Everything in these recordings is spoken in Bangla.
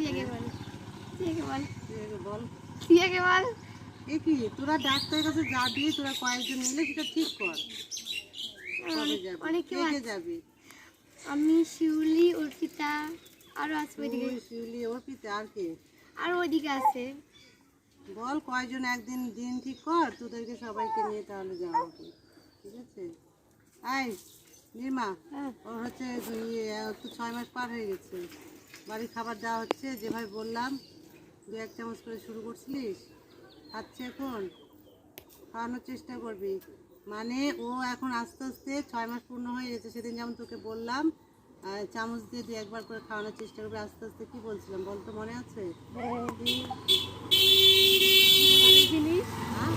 তুই বল তুই বল তুই বল। তুই আগে বল। এ কি তোরা ডাক্তারের কাছে যাবি তোরা কয়েকজন মিলে সেটা ঠিক কর। অনেক যাবি আমি শিউলি অর্পিতা আরও আছে ওইদিকে। শিউলি অর্পিতা আর কে? আর ওইদিকে আছে। বল কয়জন একদিন দিন ঠিক কর তোদেরকে সবাইকে নিয়ে তাহলে যাওয়া ঠিক আছে? আয় নির্মা হ্যাঁ। ওর হচ্ছে ছয় মাস পার হয়ে গেছে। বাড়ির খাবার দেওয়া হচ্ছে যেভাবে বললাম দু এক চামচ করে শুরু করছিলিস খাচ্ছে এখন খাওয়ানোর চেষ্টা করবি। মানে ও এখন আস্তে আস্তে ছয় মাস পূর্ণ হয়ে গেছে সেদিন যেমন তোকে বললাম চামচ দিয়ে দু একবার করে খাওয়ানোর চেষ্টা করবি আস্তে আস্তে কি বলছিলাম বল তো মনে আছে? জিনিস হ্যাঁ?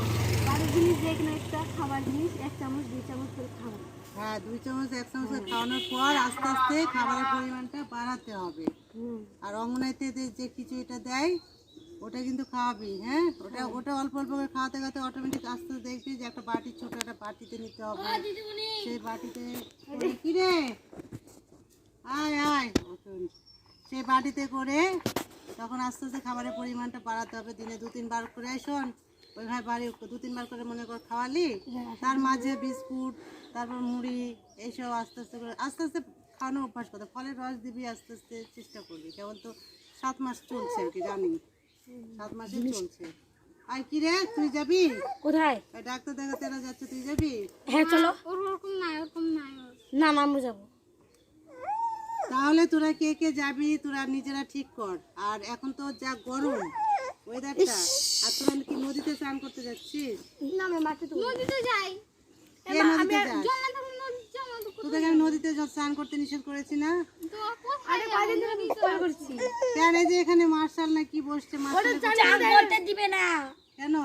জিনিস যে কোনো একটা খাবার জিনিস এক চামচ দুই চামচ করে খাবার। হ্যাঁ দুই চামচ এক চামচ খাওয়ানোর পর আস্তে আস্তে খাবারের পরিমাণটা বাড়াতে হবে। আর অঙ্গনাইতে যে যে খিচুড়িটা দেয় ওটা কিন্তু খাওয়াবি হ্যাঁ? ওটা ওটা অল্প অল্প করে খাওয়াতে খাওয়াতে অটোমেটিক আস্তে দেখবি যে একটা বাটি ছোট একটা বাটিতে নিতে হবে। সেই বাটিতে করে আয় আয়। সেই বাটিতে করে তখন আস্তে আস্তে খাবারের পরিমাণটা বাড়াতে হবে। দিনে দু তিনবার করে শোন। ওইভাবে বাড়ি দু তিনবার করে মনে কর খাওয়ালি। তার মাঝে বিস্কুট তারপর মুড়ি এইসব আস্তে আস্তে করে আস্তে আস্তে খাওয়ানো অভ্যাস করতে ফলের রস দিবি আস্তে আস্তে চেষ্টা করবি। কেবল তো সাত মাস চলছে আর কি জানি। সাত মাসে চলছে। আর কি রে তুই যাবি? কোথায়? ডাক্তার দেখাতে এরা যাচ্ছে তুই যাবি? হ্যাঁ চলো। ওরকম ওরকম না না যাব। তাহলে তোরা কে কে যাবি তোরা নিজেরা ঠিক কর। আর এখন তো যা গরম ওয়েদারটা আর তোরা কি নদীতে স্নান করতে যাচ্ছিস? না আমি মাঠে তো নদীতে যাই। কে নদীতে তোদেরকে আমি নদীতে যা করতে নিষেধ করেছি না? আরে কয়দিন ধরে কল করছি। কেন এই যে এখানে মার্শাল না কি বসছে? মার্শাল চান করতে দিবে না। কেন?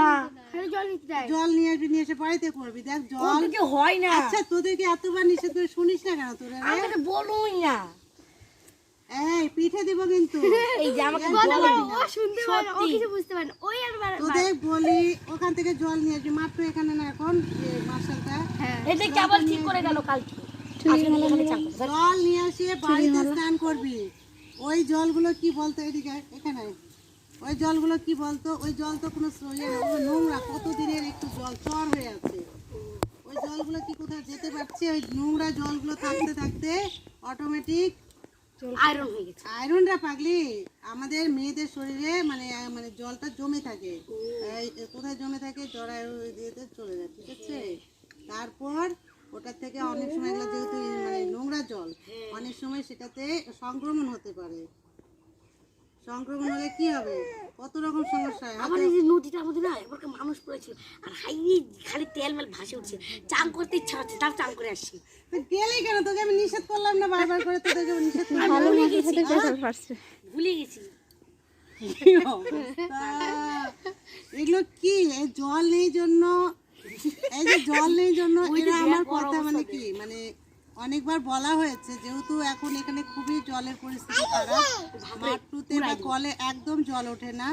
না। খালি জল নিতে দেয়। জল নিয়ে আসবি নিয়ে এসে বাড়িতে করবি। দেখ জল হয় না। আচ্ছা তোদেরকে এতবার নিষেধ করে শুনিস না কেন তোরা? আমাকে বলুই না। এই পিঠে দিব কিন্তু। এই যে আমাকে ও শুনতে পারে ও কিছু বুঝতে পারে ওই আর বার- তোদের বলি ওখান থেকে জল নিয়ে আসবি। মাত্র এখানে না এখন যে মার্শালটা। হ্যাঁ। এটা কেবল ঠিক করে গেল কালকে। আজকে নিয়ে এখানে চান করব। জল নিয়ে আসিয়ে বাড়িতে স্নান করবি। ওই জলগুলো কি বলতো এদিকে এখানে? ওই জলগুলো কি বলতো? ওই জল তো কোনো না, নোংরা। কতদিনের একটু জল চর হয়ে আছে। ওই জলগুলো কি কোথাও যেতে পারছে? ওই নোংরা জলগুলো থাকতে থাকতে অটোমেটিক আয়রন হয়ে গেছে। আয়রনটা পাগলি আমাদের মেয়েদের শরীরে মানে মানে জলটা জমে থাকে। কোথায় জমে থাকে? জরায়ু দিয়েতে চলে যায় ঠিক আছে? তারপর ওটার থেকে অনেক সময় এগুলো যেহেতু মানে নোংরা জল অনেক সময় সেটাতে সংক্রমণ হতে পারে। সংক্রমণ হলে কি হবে? কত রকম সমস্যা হয় আমার এই যে নদীটার মধ্যে না মানুষ পড়েছিল আর হাই খালি তেল মেল ভাসে উঠছে। চান করতে ইচ্ছা হচ্ছে তার চান করে আসছি। গেলেই কেন? তোকে আমি নিষেধ করলাম না বারবার করে তোদেরকে আমি নিষেধ করলাম। আমি ভুলে গেছি। ভুলে গেছি এগুলো কি? জল নেই জন্য এই যে জল নেই জন্য এরা আমার কথা মানে কি? মানে অনেকবার বলা হয়েছে যেহেতু এখন এখানে খুবই জলের পরিস্থিতি খারাপ মাঠটুতে বা কলে একদম জল ওঠে না।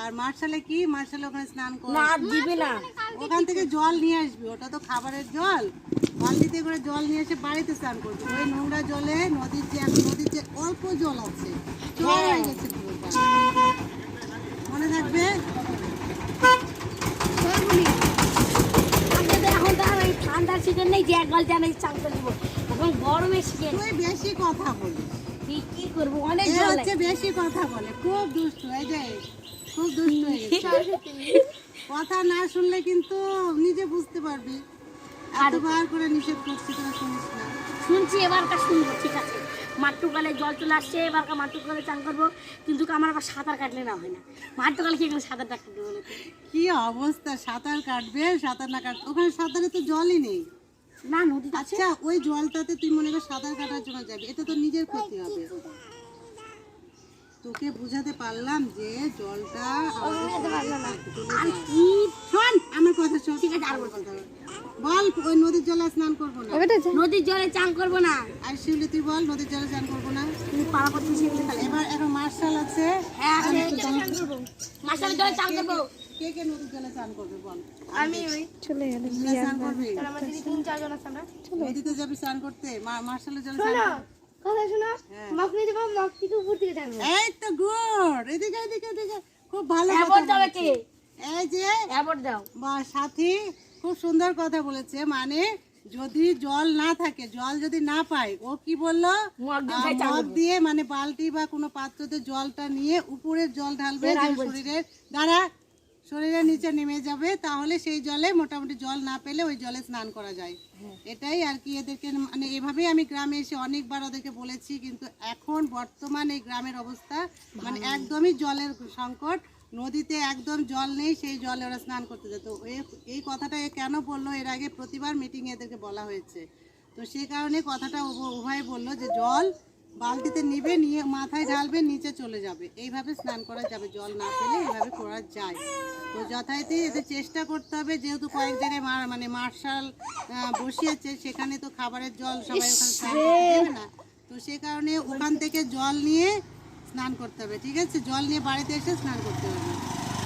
আর মার্শালে কি? মার্শালে ওখানে স্নান করবে না না। ওখান থেকে জল নিয়ে আসবি ওটা তো খাবারের জল। বালতিতে করে জল নিয়ে এসে বাড়িতে স্নান করবি। ওই নোংরা জলে নদীর যে এখন নদীর যে অল্প জল আছে জল হয়ে। গেছে মনে থাকবে আমাদের এখন তো আর এই নেই যে এক আমি চান করে দিব। এখন সিজন তুই বেশি কথা বলিস। কি করব? অনেক এ হচ্ছে বেশি কথা বলে। খুব দুষ্ট এই খুব দুষ্ট হয়ে কথা না শুনলে কিন্তু নিজে বুঝতে পারবি। এতবার করে নিষেধ করছি তোরা শুনিস না। শুনছি এবারকার শুনব ঠিক আছে। মাট্টুকালে জল চলে আসছে এবারকার মাট্টুকালে চান করব। কিন্তু আমার আবার সাঁতার কাটলে না হয় না। মাট্টুকালে কি এখানে সাঁতারটা কাটবে বলে কি অবস্থা? সাঁতার কাটবে সাঁতার না কাট ওখানে সাঁতারে তো জলই নেই। না নদী আছে। আচ্ছা ওই জলটাতে তুই মনে কর সাঁতার কাটার জন্য যাবি। এটা তো নিজের ক্ষতি হবে। তোকে বুঝাতে পারলাম যে জলটা শোন আমার কথা শোন। ঠিক আছে আর বল। বল ওই নদীর জলে স্নান করব না। নদীর জলে চান করব না। আর শিউলি তুই বল নদীর জলে স্নান করব না। তুমি পাড়া করতে শিখতে এবার এখন মার্শাল আছে। হ্যাঁ মাসালে জলে চান করব। কে কে নদীর জলে স্নান করবে বল? আমি ওই চলে স্নান করবি? আমার দিদি তিন চারজন আছে আমরা। নদীতে যাবি স্নান করতে? মার্শালের জলে স্নান করবি? কথা শোনো হ্যাঁ। নিয়ে থেকে উপর টানবো। এই তো গুড। এদিকে এদিকে এদিকে। খুব ভালো অ্যাওয়ার্ড দাও কে? এই যে অ্যাওয়ার্ড দাও। বা সাথী খুব সুন্দর কথা বলেছে। মানে যদি জল না থাকে জল যদি না পায় ও কি বলল? মগ দিয়ে মানে বালতি বা কোনো পাত্রতে জলটা নিয়ে উপরের জল ঢালবে। শরীরের দ্বারা শরীরের নিচে নেমে যাবে তাহলে সেই জলে মোটামুটি জল না পেলে ওই জলে স্নান করা যায়। হ্যাঁ। এটাই আর কি এদেরকে মানে এভাবেই আমি গ্রামে এসে অনেকবার ওদেরকে বলেছি কিন্তু এখন বর্তমান এই গ্রামের অবস্থা মানে একদমই জলের সংকট নদীতে একদম জল নেই সেই জলে ওরা স্নান করতে যেত এ- এই কথাটা এ কেন বলল? এর আগে প্রতিবার মিটিংয়ে এদেরকে বলা হয়েছে। তো সেই কারণে কথাটা উভয় বলল যে জল বালতিতে নিবে নিয়ে মাথায় ঢালবে নিচে চলে যাবে। এইভাবে স্নান করা যাবে জল না পেলে এইভাবে করা যায়। তো যথারীতি এদের চেষ্টা করতে হবে যেহেতু কয়েক জায়গায় মানে মার্শাল বসিয়েছে সেখানে তো খাবারের জল সবাই ওখানে স্নান করতে দেবে না। তো সে কারণে ওখান থেকে জল নিয়ে স্নান করতে হবে ঠিক আছে? জল নিয়ে বাড়িতে এসে স্নান করতে হবে।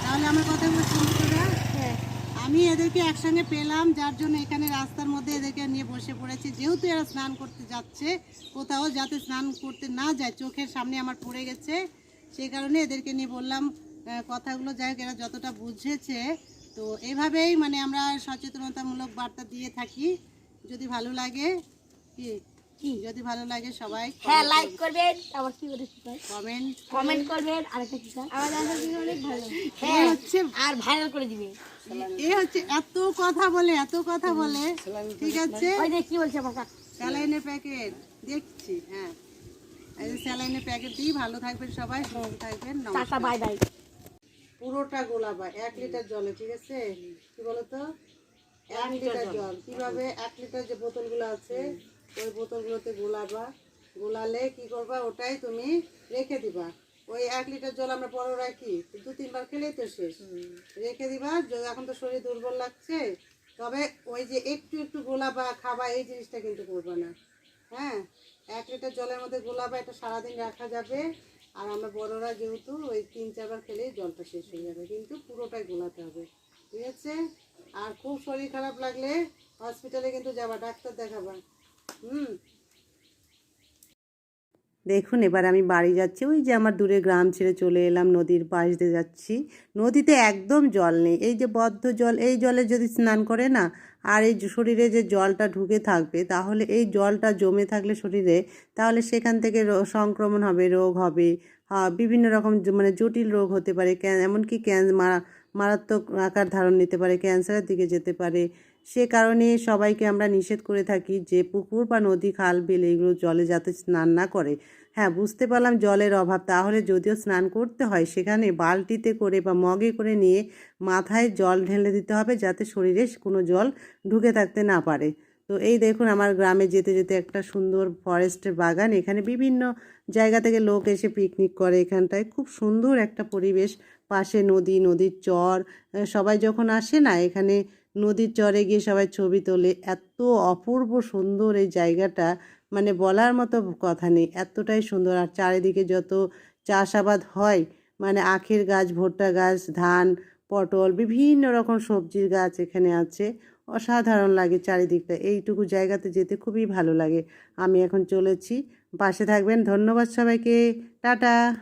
তাহলে আমার কথাগুলো শুনতে হ্যাঁ। আমি এদেরকে একসঙ্গে পেলাম, যার জন্য এখানে রাস্তার মধ্যে এদেরকে নিয়ে বসে পড়েছি। যেহেতু এরা স্নান করতে যাচ্ছে, কোথাও যাতে স্নান করতে না যায়, চোখের সামনে আমার পড়ে গেছে। সেই কারণে এদেরকে নিয়ে বললাম কথাগুলো যাই হোক, এরা যতটা বুঝেছে। তো এভাবেই মানে আমরা সচেতনতামূলক বার্তা দিয়ে থাকি। যদি ভালো লাগে, কি? যদি ভালো লাগে সবাই হ্যাঁ লাইক করবেন। আবার কি করে কমেন্ট কমেন্ট করবেন। আরেকটা কি আমার দাদা দিকে অনেক ভালো। হ্যাঁ হচ্ছে আর ভাইরাল করে দিবে। এ হচ্ছে এত কথা বলে এত কথা বলে। ঠিক আছে? ওই যে কি বলছে আমার স্যালাইনের প্যাকেট। দেখছি হ্যাঁ। এই যে স্যালাইনের প্যাকেট দিই ভালো থাকবেন সবাই সুস্থ থাকবেন। টাটা নমস্কার। বাই বাই পুরোটা গোলাবা এক লিটার জলে ঠিক আছে? কি বলতো? এক লিটার জল। কীভাবে? এক লিটার যে বোতলগুলো আছে ওই বোতলগুলোতে গোলাবা। গোলালে কি করবা? ওটাই তুমি রেখে দিবা। ওই এক লিটার জল আমরা বড় রাখি দু তিনবার খেলেই তো শেষ। রেখে দিবা। এখন তো শরীর দুর্বল লাগছে। তবে ওই যে একটু একটু গোলাবা খাবা এই জিনিসটা কিন্তু করবা না। হ্যাঁ? এক লিটার জলের মধ্যে গোলাবা এটা সারাদিন রাখা যাবে। আর আমরা বড়রা যেহেতু ওই তিন চারবার খেলেই জলটা শেষ হয়ে যাবে। কিন্তু পুরোটাই গোলাতে হবে। ঠিক আছে? আর খুব শরীর খারাপ লাগলে হসপিটালে কিন্তু যাবা ডাক্তার দেখাবা। দেখুন, এবার আমি বাড়ি যাচ্ছি। ওই যে আমার দূরে গ্রাম ছেড়ে চলে এলাম, নদীর পাশ দিয়ে যাচ্ছি। নদীতে একদম জল নেই। এই যে বদ্ধ জল, এই জলে যদি স্নান করে না, আর এই শরীরে যে জলটা ঢুকে থাকবে, তাহলে এই জলটা জমে থাকলে শরীরে, তাহলে সেখান থেকে সংক্রমণ হবে, রোগ হবে। বিভিন্ন রকম মানে জটিল রোগ হতে পারে। এমনকি ক্যান, মারা, মারাত্মক আকার ধারণ নিতে পারে, ক্যান্সারের দিকে যেতে পারে। সে কারণে সবাইকে আমরা নিষেধ করে থাকি যে পুকুর বা নদী, খাল, বিল এগুলো জলে যাতে স্নান না করে। হ্যাঁ বুঝতে পারলাম জলের অভাব। তাহলে যদিও স্নান করতে হয়, সেখানে বালতিতে করে বা মগে করে নিয়ে মাথায় জল ঢেলে দিতে হবে যাতে শরীরে কোনো জল ঢুকে থাকতে না পারে। তো এই দেখুন আমার গ্রামে যেতে যেতে একটা সুন্দর ফরেস্টের বাগান, এখানে বিভিন্ন জায়গা থেকে লোক এসে পিকনিক করে। এখানটায় খুব সুন্দর একটা পরিবেশ। পাশে নদী, নদীর চর সবাই যখন আসে না, এখানে নদীর চরে গিয়ে সবাই ছবি তোলে। এত অপূর্ব সুন্দর এই জায়গাটা। মানে বলার মতো কথা নেই। এতটাই সুন্দর। আর চারিদিকে যত চাষাবাদ হয় মানে আখের গাছ, ভুট্টা গাছ, ধান, পটল, বিভিন্ন রকম সবজির গাছ এখানে আছে। অসাধারণ লাগে চারিদিকটা। এইটুকু জায়গাতে যেতে খুবই ভালো লাগে। আমি এখন চলেছি। পাশে থাকবেন। ধন্যবাদ সবাইকে। টাটা।